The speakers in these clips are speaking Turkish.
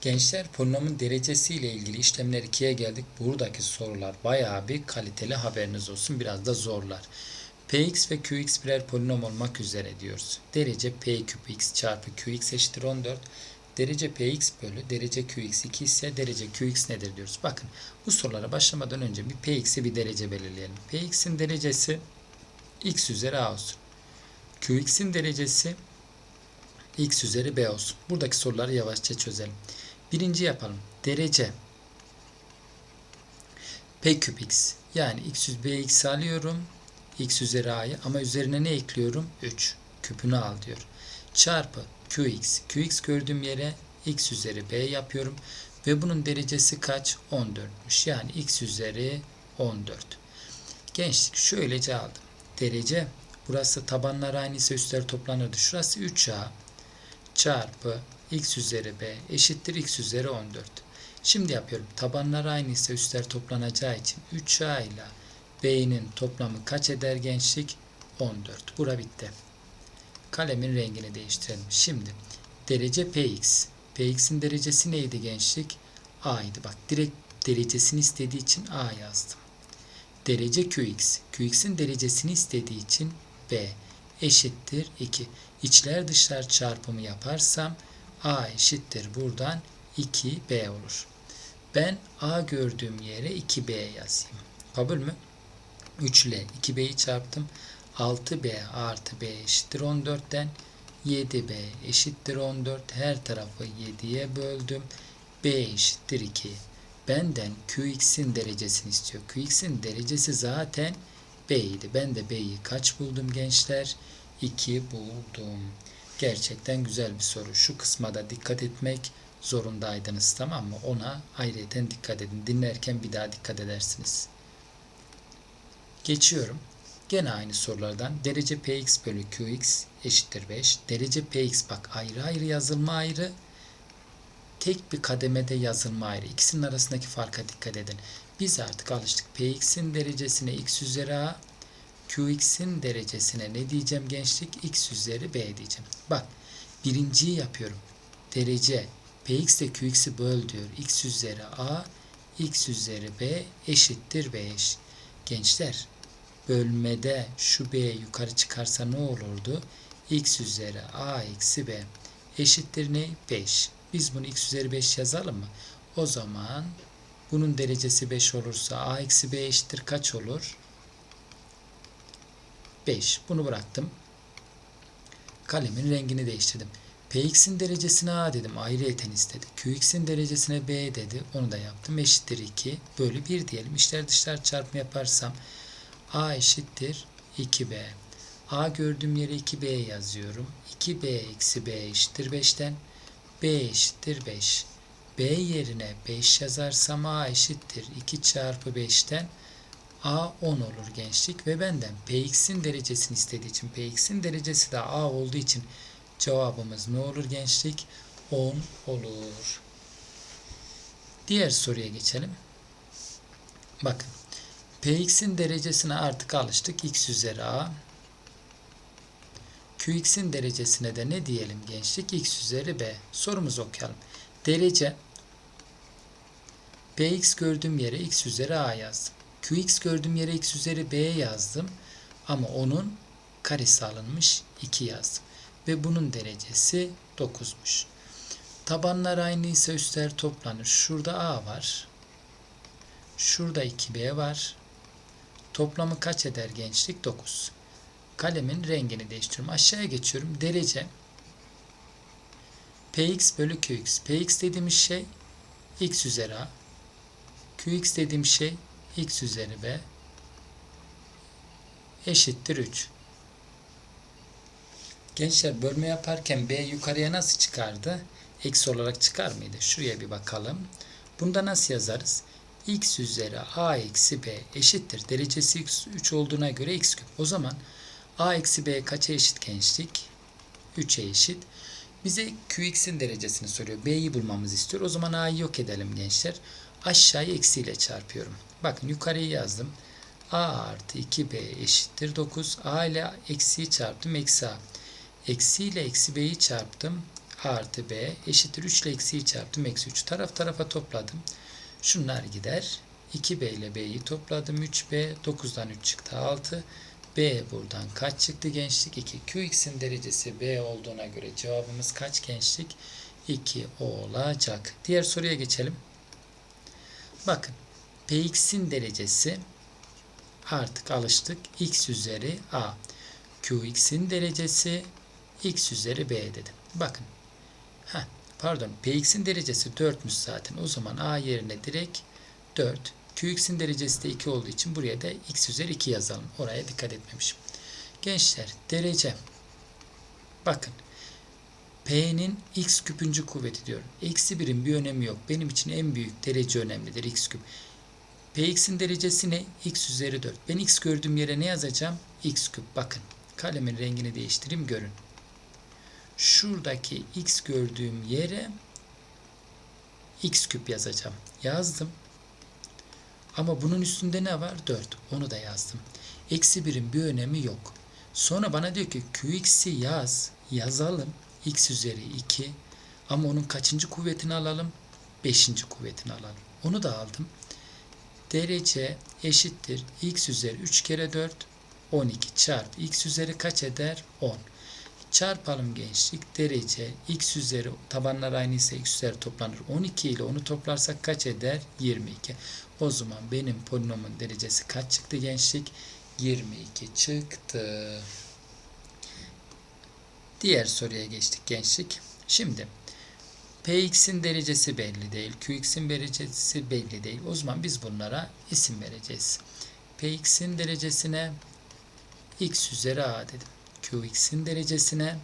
Gençler polinomun derecesi ile ilgili işlemler 2'ye geldik. Buradaki sorular bayağı bir kaliteli haberiniz olsun. Biraz da zorlar. Px ve Qx birer polinom olmak üzere diyoruz. Derece P küp x çarpı Qx eşittir 14. Derece Px bölü derece Qx 2 ise derece Qx nedir diyoruz. Bakın bu sorulara başlamadan önce bir Px'e bir derece belirleyelim. Px'in derecesi x üzeri a olsun. Qx'in derecesi x üzeri b olsun. Buradaki soruları yavaşça çözelim. Birinci yapalım. Derece p küp x. Yani x yüz bx alıyorum. x üzeri a'yı ama üzerine ne ekliyorum? 3. Küpünü al diyor. Çarpı qx. qx gördüğüm yere x üzeri b yapıyorum. Ve bunun derecesi kaç? 14'müş. Yani x üzeri 14. Gençlik şöylece aldım. Derece burası tabanlar aynıysa üstler toplanırdı. Şurası 3a çarpı x üzeri b eşittir x üzeri 14. Şimdi yapıyorum. Tabanlar aynıysa üstler toplanacağı için 3a ile b'nin toplamı kaç eder gençlik? 14. Bura bitti. Kalemin rengini değiştirelim. Şimdi derece px. px'in derecesi neydi gençlik? a'ydı. Bak direkt derecesini istediği için a yazdım. Derece qx. qx'in derecesini istediği için b eşittir 2. İçler dışlar çarpımı yaparsam a eşittir buradan 2b olur. Ben a gördüğüm yere 2b yazayım. Kabul mü? 3 ile 2b'yi çarptım. 6b artı b eşittir 14'ten 7b eşittir 14. Her tarafı 7'ye böldüm. b eşittir 2. Benden qx'in derecesini istiyor. qx'in derecesi zaten b idi. Ben de b'yi kaç buldum gençler? 2 buldum. Gerçekten güzel bir soru. Şu kısma da dikkat etmek zorundaydınız tamam mı? Ona ayrıyeten dikkat edin. Dinlerken bir daha dikkat edersiniz. Geçiyorum. Gene aynı sorulardan. Derece px bölü qx eşittir 5. Derece px bak ayrı ayrı yazılma ayrı. Tek bir kademede yazılma ayrı. İkisinin arasındaki farka dikkat edin. Biz artık alıştık. px'in derecesine x üzeri a, qx'in derecesine ne diyeceğim gençlik? x üzeri b diyeceğim. Bak birinciyi yapıyorum. Derece px ile qx'i böl diyor. x üzeri a, x üzeri b eşittir 5. Gençler bölmede şu b yukarı çıkarsa ne olurdu? x üzeri a eksi b eşittir ne? 5. Biz bunu x üzeri 5 yazalım mı? O zaman bunun derecesi 5 olursa a eksi b eşittir kaç olur? 5. Bunu bıraktım. Kalemin rengini değiştirdim. Px'in derecesine a dedim. Ayrıyeten istedi. Qx'in derecesine b dedi. Onu da yaptım. Eşittir 2. Bölü 1 diyelim. İşler dışlar çarpımı yaparsam a eşittir 2b. a gördüğüm yere 2b yazıyorum. 2b eksi b eşittir 5'ten. b eşittir 5. b yerine 5 yazarsam a eşittir 2 çarpı 5'ten a 10 olur gençlik ve benden px'in derecesini istediği için px'in derecesi de a olduğu için cevabımız ne olur gençlik? 10 olur. Diğer soruya geçelim. Bakın. Px'in derecesine artık alıştık. x üzeri a. Qx'in derecesine de ne diyelim gençlik? x üzeri b. Sorumuzu okuyalım. Derece px gördüğüm yere x üzeri a yazdım. Qx gördüğüm yere x üzeri b yazdım. Ama onun karesi alınmış 2 yazdım. Ve bunun derecesi 9'muş. Tabanlar aynıysa üstler toplanır. Şurada a var. Şurada 2b var. Toplamı kaç eder gençlik? 9. Kalemin rengini değiştiriyorum. Aşağıya geçiyorum. Derece px bölü qx. px dediğimiz şey x üzeri a. qx dediğim şey x üzeri b eşittir 3. Gençler bölme yaparken b yukarıya nasıl çıkardı? Eksi olarak çıkar mıydı? Şuraya bir bakalım. Bunda nasıl yazarız? x üzeri a eksi b eşittir. Derecesi x 3 olduğuna göre x küp. O zaman a eksi b kaça eşit gençlik? 3'e eşit. Bize qx'in derecesini soruyor. b'yi bulmamızı istiyor. O zaman a'yı yok edelim gençler. Aşağıya eksiyle çarpıyorum. Bakın yukarıyı yazdım. a artı 2b eşittir 9. a ile eksiyi çarptım. Eksi a. Eksi ile eksi b'yi çarptım. artı b eşittir 3 ile eksiği çarptım. Eksi 3 taraf tarafa topladım. Şunlar gider. 2b ile b'yi topladım. 3b 9'dan 3 çıktı 6. B buradan kaç çıktı gençlik? 2. Qx'in derecesi B olduğuna göre cevabımız kaç gençlik? 2 olacak. Diğer soruya geçelim. Bakın Px'in derecesi artık alıştık. X üzeri A. Qx'in derecesi X üzeri B dedim. Bakın. Heh, pardon. Px'in derecesi 4'müş zaten. O zaman A yerine direkt 4. Qx'in derecesi de 2 olduğu için buraya da x üzeri 2 yazalım. Oraya dikkat etmemişim. Gençler derece. Bakın. P'nin x küpüncü kuvveti diyorum. Eksi birin bir önemi yok. Benim için en büyük derece önemlidir x küp. Px'in derecesi ne? x üzeri 4. Ben x gördüğüm yere ne yazacağım? x küp. Bakın. Kalemin rengini değiştireyim görün. Şuradaki x gördüğüm yere x küp yazacağım. Yazdım. Ama bunun üstünde ne var? 4. Onu da yazdım. Eksi 1'in bir önemi yok. Sonra bana diyor ki Qx'i yaz. Yazalım. X üzeri 2. Ama onun kaçıncı kuvvetini alalım? 5. kuvvetini alalım. Onu da aldım. Derece eşittir. X üzeri 3 kere 4. 12 çarpı x üzeri kaç eder? 10. Çarpalım gençlik. Derece x üzeri tabanlar aynıysa x üzeri toplanır. 12 ile onu toplarsak kaç eder? 22. O zaman benim polinomun derecesi kaç çıktı gençlik? 22 çıktı. Diğer soruya geçtik gençlik. Şimdi Px'in derecesi belli değil. Qx'in derecesi belli değil. O zaman biz bunlara isim vereceğiz. Px'in derecesine x üzeri a dedim. Qx'in derecesine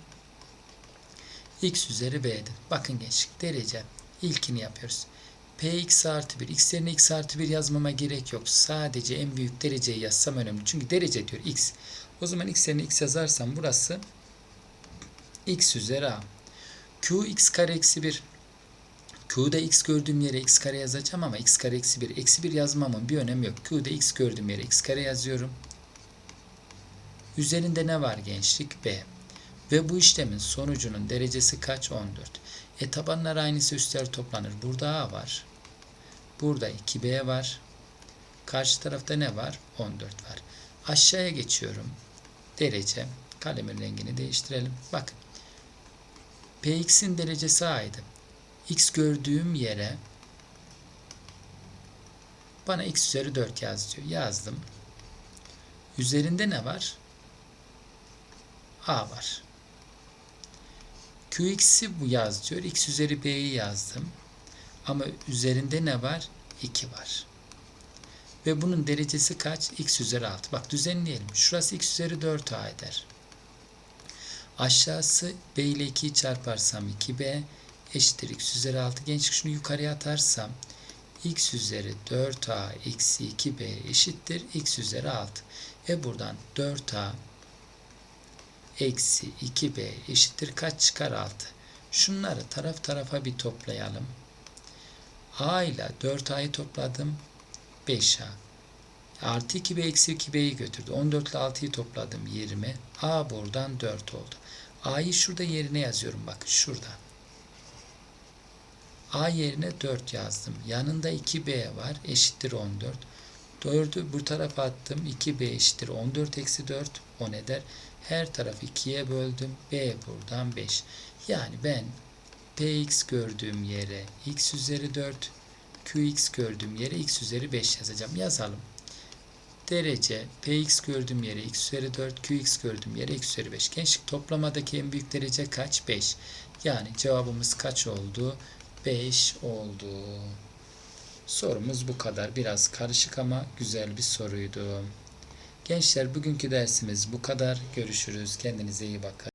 x üzeri b dedim. Bakın gençlik derece ilkini yapıyoruz. Px artı 1. X yerine x artı 1 yazmama gerek yok. Sadece en büyük dereceyi yazsam önemli. Çünkü derece diyor x. O zaman x yerine x yazarsam burası x üzeri a. Q x kare eksi 1. Q'da x gördüğüm yere x kare yazacağım ama x kare eksi 1. Eksi 1 yazmamın bir önemi yok. Q'da x gördüğüm yere x kare yazıyorum. Üzerinde ne var gençlik? B. Ve bu işlemin sonucunun derecesi kaç? 14. E tabanlar aynısı üstler toplanır. Burada A var. Burada 2B var. Karşı tarafta ne var? 14 var. Aşağıya geçiyorum. Derece. Kalemin rengini değiştirelim. Bakın. Px'in derecesi A'ydı. X gördüğüm yere bana x üzeri 4 yaz diyor. Yazdım. Üzerinde ne var? A var. Qx'i bu yaz diyor. X üzeri B'yi yazdım. Ama üzerinde ne var? 2 var. Ve bunun derecesi kaç? X üzeri 6. Bak düzenleyelim. Şurası X üzeri 4A eder. Aşağısı B ile 2'yi çarparsam 2B eşittir X üzeri 6. Gençlik şunu yukarıya atarsam X üzeri 4A eksi 2B eşittir X üzeri 6. E buradan 4A eksi 2b eşittir kaç çıkar 6. Şunları taraf tarafa bir toplayalım. a ile 4a'yı topladım. 5a. Artı 2b eksi 2b'yi götürdü. 14 ile 6'yı topladım 20. a buradan 4 oldu. a'yı şurada yerine yazıyorum. Bakın şurada. A yerine 4 yazdım. Yanında 2b var. Eşittir 14. 4'ü bu tarafa attım. 2b eşittir 14 eksi 4. O ne der? Her tarafı 2'ye böldüm. B buradan 5. Yani ben Px gördüğüm yere x üzeri 4, Qx gördüğüm yere x üzeri 5 yazacağım. Yazalım. Derece Px gördüğüm yere x üzeri 4, Qx gördüğüm yere x üzeri 5. Gençlik toplamadaki en büyük derece kaç? 5. Yani cevabımız kaç oldu? 5 oldu. Sorumuz bu kadar. Biraz karışık ama güzel bir soruydu. Gençler bugünkü dersimiz bu kadar. Görüşürüz. Kendinize iyi bakın.